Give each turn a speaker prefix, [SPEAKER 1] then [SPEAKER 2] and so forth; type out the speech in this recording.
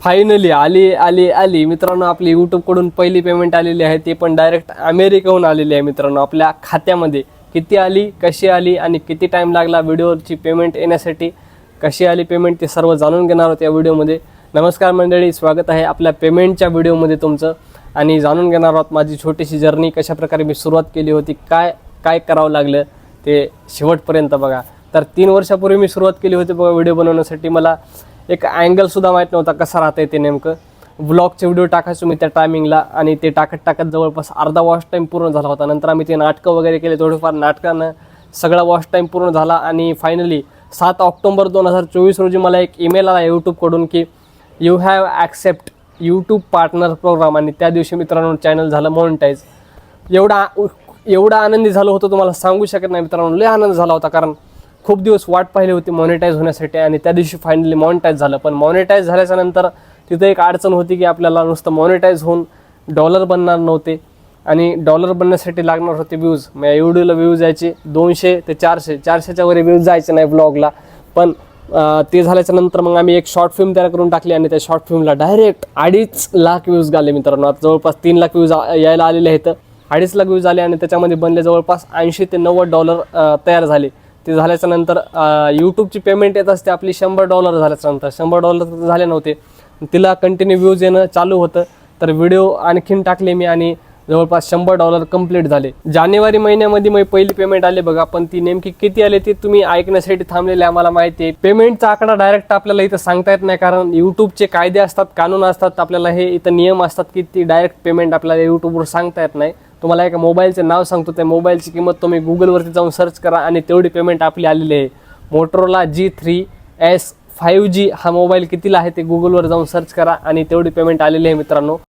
[SPEAKER 1] Finally आली आली आली मित्रांनो आपली यूट्यूबकडून पहिली पेमेंट आलेली आहे. ती पण डायरेक्ट अमेरिकेहून आलेली आहे मित्रांनो. आपल्या खात्यामध्ये किती आली कशी आली आणि किती टाईम लागला व्हिडिओची पेमेंट येण्यासाठी कशी आली पेमेंट ते सर्व जाणून घेणार आहोत या व्हिडिओमध्ये नमस्कार मंडळी स्वागत आहे आपल्या पेमेंटच्या व्हिडिओमध्ये तुमचं. आणि जाणून घेणार आहोत माझी छोटीशी जर्नी कशाप्रकारे मी सुरुवात केली होती काय काय करावं लागलं ते शेवटपर्यंत बघा. तर तीन वर्षापूर्वी मी सुरुवात केली होती बघा व्हिडिओ बनवण्यासाठी. मला एक अँगलसुद्धा माहीत नव्हता कसा राहता येते नेमकं. ब्लॉगचे व्हिडिओ टाकायचो मी त्या टायमिंगला आणि ते टाकत टाकत जवळपास अर्धा वॉच टाईम पूर्ण झाला होता. नंतर आम्ही ते नाटकं वगैरे केले थोडेफार नाटकानं सगळा वॉच टाईम पूर्ण झाला आणि फायनली सात ऑक्टोंबर दोन हजार चोवीस रोजी मला एक ईमेल आला यूट्यूबकडून की you have accept YouTube partner program आणि त्या दिवशी मित्रांनो चॅनल झालं मॉनिटाईज एवढा एवढा आनंदी झालो होतो तुम्हाला सांगू शकत नाही मित्रांनो. लय आनंद झाला होता कारण खूप दिवस वाट पाहिली होती मॉनिटाईज होण्यासाठी आणि त्या दिवशी फायनली मॉनिटाईज झालं. पण मॉनिटाईज झाल्याच्यानंतर तिथं एक अडचण होती की आपल्याला नुसतं मॉनिटाईज होऊन डॉलर बनणार नव्हते. आणि डॉलर बनण्यासाठी लागणार होते व्ह्यूज मग या व्हिडिओला व्ह्यूज यायचे दोनशे ते चारशे. चारशेच्या वर व्ह्यूज जायचे नाही ब्लॉगला पण ते झाल्याच्यानंतर मग आम्ही एक शॉर्ट फिल्म तयार करून टाकली आणि त्या शॉर्ट फिल्मला डायरेक्ट अडीच लाख व्ह्यूज आले मित्रांनो. आता जवळपास तीन लाख व्ह्यूज यायला आलेले आहेत. अडीच लाख व्ह्यूज आले आणि त्याच्यामध्ये बनले जवळपास ऐंशी ते नव्वद डॉलर तयार झाले. ते झाल्याच्यानंतर यूट्यूबची पेमेंट येत असते आपली शंभर डॉलर झाल्याच्यानंतर. शंभर डॉलर झाले नव्हते. तिला कंटिन्यू व्ह्यूज येणं चालू होतं. तर व्हिडिओ आणखीन टाकले मी आणि जवळपास शंभर डॉलर कंप्लीट झाले. जानेवारी महिन्यामध्ये मग पहिली पेमेंट आली बघा. पण ती नेमकी किती आली ती तुम्ही ऐकण्यासाठी थांबलेले आम्हाला माहिती आहे. पेमेंटचा आकडा डायरेक्ट आपल्याला इथं सांगता येत नाही कारण यूट्यूबचे कायदे असतात कानून असतात. आपल्याला हे इथं नियम असतात की ती डायरेक्ट पेमेंट आपल्याला यूट्यूबवर सांगता येत नाही. तुम्हाला एका मोबाईलचे नाव सांगतो त्या मोबाईलची किंमत तुम्ही गुगलवरती जाऊन सर्च करा आणि तेवढी पेमेंट आपली आलेली आहे. Motorola G three S five G हा मोबाईल कितीला आहे ते गुगलवर जाऊन सर्च करा आणि तेवढी पेमेंट आलेली आहे मित्रांनो.